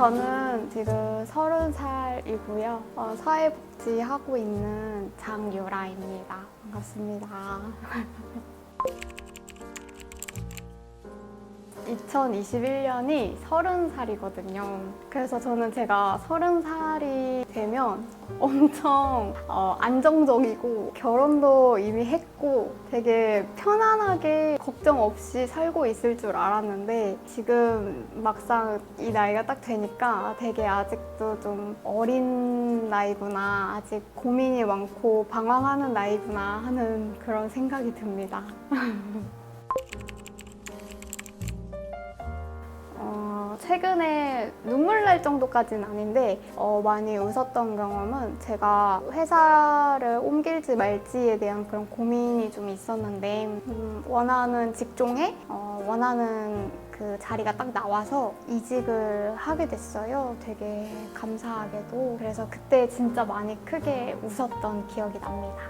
저는 지금 서른 살이고요. 어, 사회복지 하고 있는 장유라입니다. 반갑습니다. 2021년이 서른 살이거든요. 그래서 저는 제가 서른 살이 되면 엄청 어, 안정적이고 결혼도 이미 했고 되게 편안하게 걱정 없이 살고 있을 줄 알았는데 지금 막상 이 나이가 딱 되니까 되게 아직도 좀 어린 나이구나 아직 고민이 많고 방황하는 나이구나 하는 그런 생각이 듭니다. 최근에 눈물 날 정도까지는 아닌데 어, 많이 웃었던 경험은 제가 회사를 옮길지 말지에 대한 그런 고민이 좀 있었는데 음, 원하는 직종에 어, 원하는 그 자리가 딱 나와서 이직을 하게 됐어요. 되게 감사하게도. 그래서 그때 진짜 많이 크게 웃었던 기억이 납니다.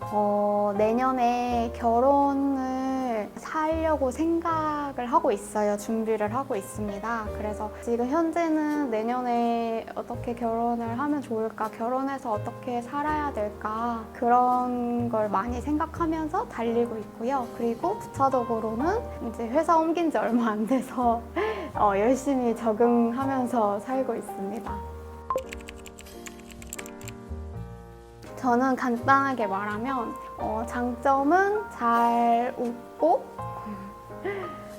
어, 내년에 결혼을 하려고 생각을 하고 있어요. 준비를 하고 있습니다. 그래서 지금 현재는 내년에 어떻게 결혼을 하면 좋을까, 결혼해서 어떻게 살아야 될까, 그런 걸 많이 생각하면서 달리고 있고요. 그리고 부차적으로는 이제 회사 옮긴 지 얼마 안 돼서 어, 열심히 적응하면서 살고 있습니다. 저는 간단하게 말하면 어, 장점은 잘 웃고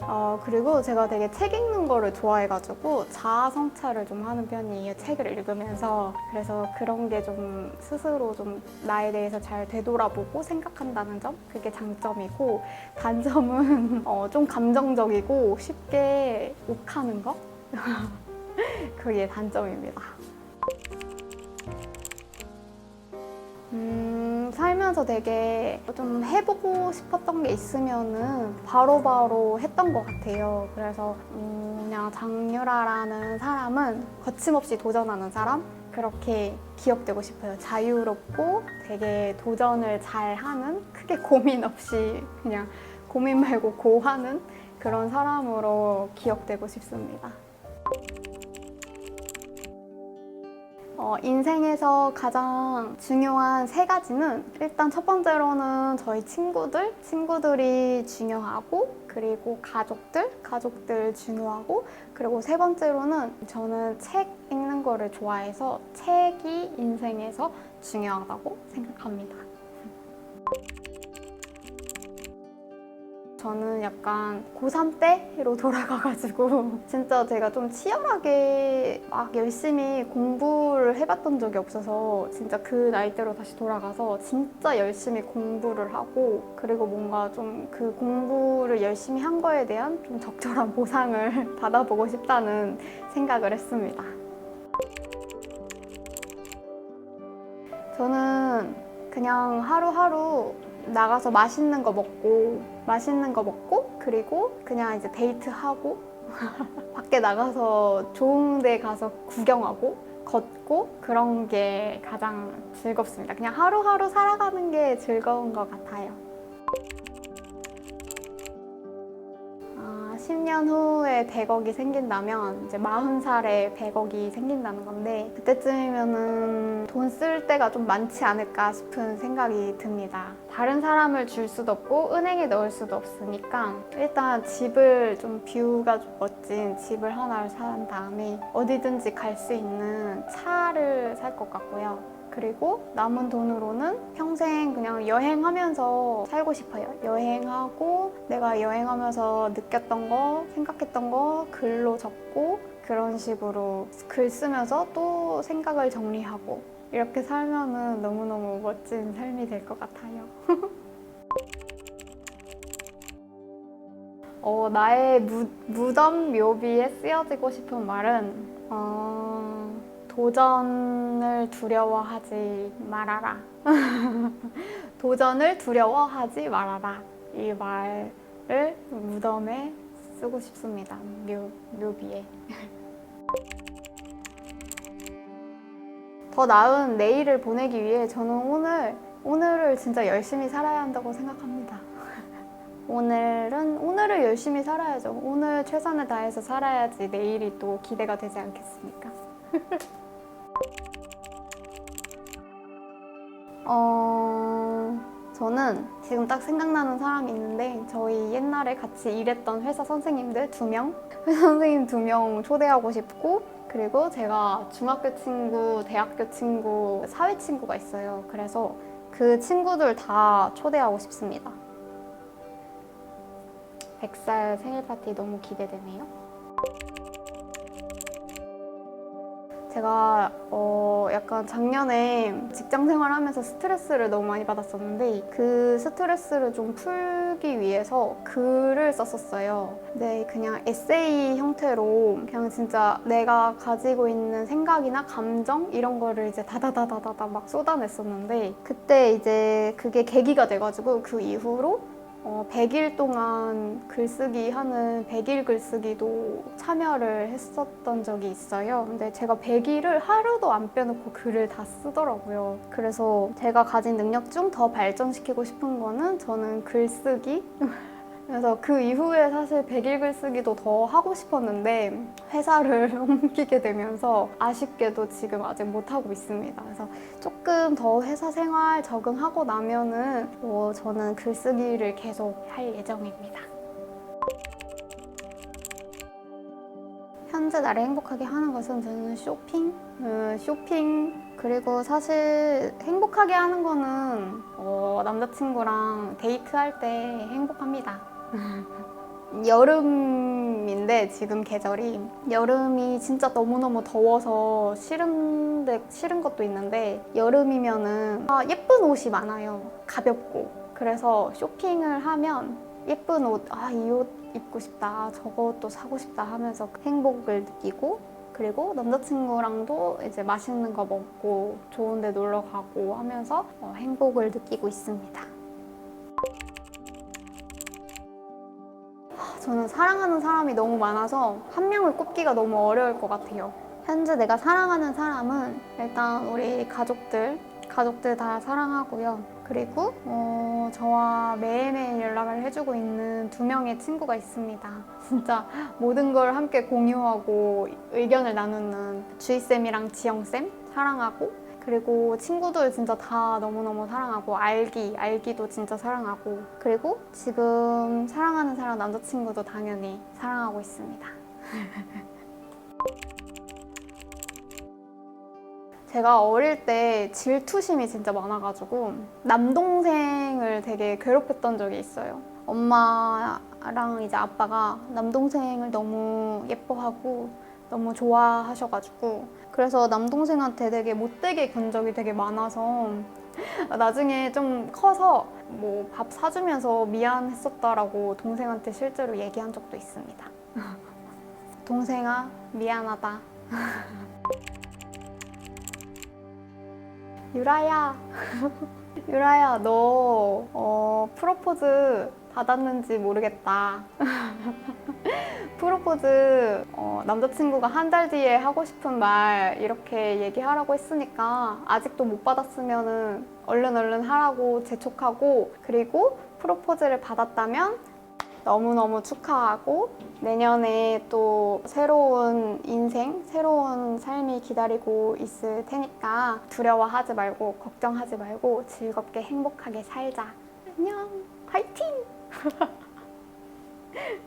어, 그리고 제가 되게 책 읽는 거를 좋아해가지고 자아 성찰을 좀 하는 편이에요. 책을 읽으면서. 그래서 그런 게 좀 스스로 좀 나에 대해서 잘 되돌아보고 생각한다는 점? 그게 장점이고, 단점은 어, 좀 감정적이고 쉽게 욱하는 거? 그게 단점입니다. 음, 살면서 되게 좀 해보고 싶었던 게 있으면은 바로바로 했던 것 같아요. 그래서 음, 그냥 장유라라는 사람은 거침없이 도전하는 사람? 그렇게 기억되고 싶어요. 자유롭고 되게 도전을 잘 하는, 크게 고민 없이 그냥 고민 말고 고하는 그런 사람으로 기억되고 싶습니다. 어, 인생에서 가장 중요한 세 가지는 일단 첫 번째로는 저희 친구들, 친구들이 중요하고 그리고 가족들, 가족들 중요하고 그리고 세 번째로는 저는 책 읽는 거를 좋아해서 책이 인생에서 중요하다고 생각합니다. 저는 약간 고3 때로 돌아가가지고 진짜 제가 좀 치열하게 막 열심히 공부를 해봤던 적이 없어서 진짜 그 나이대로 다시 돌아가서 진짜 열심히 공부를 하고 그리고 뭔가 좀 그 공부를 열심히 한 거에 대한 좀 적절한 보상을 받아보고 싶다는 생각을 했습니다. 저는 그냥 하루하루 나가서 맛있는 거 먹고 맛있는 거 먹고 그리고 그냥 이제 데이트하고 밖에 나가서 좋은 데 가서 구경하고 걷고 그런 게 가장 즐겁습니다. 그냥 하루하루 살아가는 게 즐거운 것 같아요. 10년 후에 100억이 생긴다면 이제 40살에 100억이 생긴다는 건데 그때쯤이면은 돈 쓸 때가 좀 많지 않을까 싶은 생각이 듭니다. 다른 사람을 줄 수도 없고 은행에 넣을 수도 없으니까 일단 집을 좀 뷰가 좀 멋진 집을 하나를 산 다음에 어디든지 갈 수 있는 차를 살 것 같고요. 그리고 남은 돈으로는 평생 그냥 여행하면서 살고 싶어요. 여행하고 내가 여행하면서 느꼈던 거, 생각했던 거 글로 적고 그런 식으로 글 쓰면서 또 생각을 정리하고 이렇게 살면은 너무너무 멋진 삶이 될 것 같아요. 어, 나의 무, 무덤 묘비에 쓰여지고 싶은 말은 어, 도전을 두려워하지 말아라. 도전을 두려워하지 말아라. 이 말을 무덤에 쓰고 싶습니다. 묘, 묘비에. 더 나은 내일을 보내기 위해 저는 오늘, 오늘을 진짜 열심히 살아야 한다고 생각합니다. 오늘은 오늘을 열심히 살아야죠. 오늘 최선을 다해서 살아야지 내일이 또 기대가 되지 않겠습니까? 어, 저는 지금 딱 생각나는 사람이 있는데 저희 옛날에 같이 일했던 회사 선생님들 두 명, 회사 선생님 두 명 초대하고 싶고 그리고 제가 중학교 친구, 대학교 친구, 사회 친구가 있어요. 그래서 그 친구들 다 초대하고 싶습니다. 100살 생일 파티 너무 기대되네요. 제가 어 약간 작년에 직장 생활하면서 스트레스를 너무 많이 받았었는데 그 스트레스를 좀 풀기 위해서 글을 썼었어요. 근데 그냥 에세이 형태로 그냥 진짜 내가 가지고 있는 생각이나 감정 이런 거를 이제 다다다다다다 막 쏟아냈었는데 그때 이제 그게 계기가 돼가지고 그 이후로 어, 100일 동안 글쓰기 하는 100일 글쓰기도 참여를 했었던 적이 있어요. 근데 제가 100일을 하루도 안 빼놓고 글을 다 쓰더라고요. 그래서 제가 가진 능력 중 더 발전시키고 싶은 거는 저는 글쓰기. 그래서 그 이후에 사실 100일 글쓰기도 더 하고 싶었는데 회사를 옮기게 되면서 아쉽게도 지금 아직 못하고 있습니다. 그래서 조금 더 회사 생활 적응하고 나면은 뭐 저는 글쓰기를 계속 할 예정입니다. 현재 나를 행복하게 하는 것은 저는 쇼핑, 음, 쇼핑 그리고 사실 행복하게 하는 거는 어, 남자친구랑 데이트할 때 행복합니다. 여름인데 지금 계절이 여름이 진짜 너무너무 더워서 싫은데 싫은 것도 있는데 여름이면은 아, 예쁜 옷이 많아요. 가볍고 그래서 쇼핑을 하면 예쁜 옷, 아, 이 옷 입고 싶다, 저것도 사고 싶다 하면서 행복을 느끼고, 그리고 남자친구랑도 이제 맛있는 거 먹고, 좋은 데 놀러 가고 하면서 어, 행복을 느끼고 있습니다. 저는 사랑하는 사람이 너무 많아서 한 명을 꼽기가 너무 어려울 것 같아요. 현재 내가 사랑하는 사람은 일단 우리 가족들, 가족들 다 사랑하고요. 그리고 어, 저와 매일매일 연락을 해주고 있는 두 명의 친구가 있습니다. 진짜 모든 걸 함께 공유하고 의견을 나누는 주희쌤이랑 지영쌤 사랑하고 그리고 친구들 진짜 다 너무너무 사랑하고 알기, 알기도 진짜 사랑하고 그리고 지금 사랑하는 사람 남자친구도 당연히 사랑하고 있습니다. 제가 어릴 때 질투심이 진짜 많아가지고 남동생을 되게 괴롭혔던 적이 있어요. 엄마랑 이제 아빠가 남동생을 너무 예뻐하고 너무 좋아하셔가지고 그래서 남동생한테 되게 못되게 군 적이 되게 많아서 나중에 좀 커서 뭐 밥 사주면서 미안했었다라고 동생한테 실제로 얘기한 적도 있습니다. 동생아 미안하다. 유라야, 유라야, 너 어, 프로포즈 받았는지 모르겠다. 프로포즈 어, 남자친구가 한 달 뒤에 하고 싶은 말 이렇게 얘기하라고 했으니까 아직도 못 받았으면은 얼른 얼른 하라고 재촉하고 그리고 프로포즈를 받았다면 너무너무 축하하고 내년에 또 새로운 인생, 새로운 삶이 기다리고 있을 테니까 두려워하지 말고 걱정하지 말고 즐겁게 행복하게 살자. 안녕. 화이팅! ハハハハ。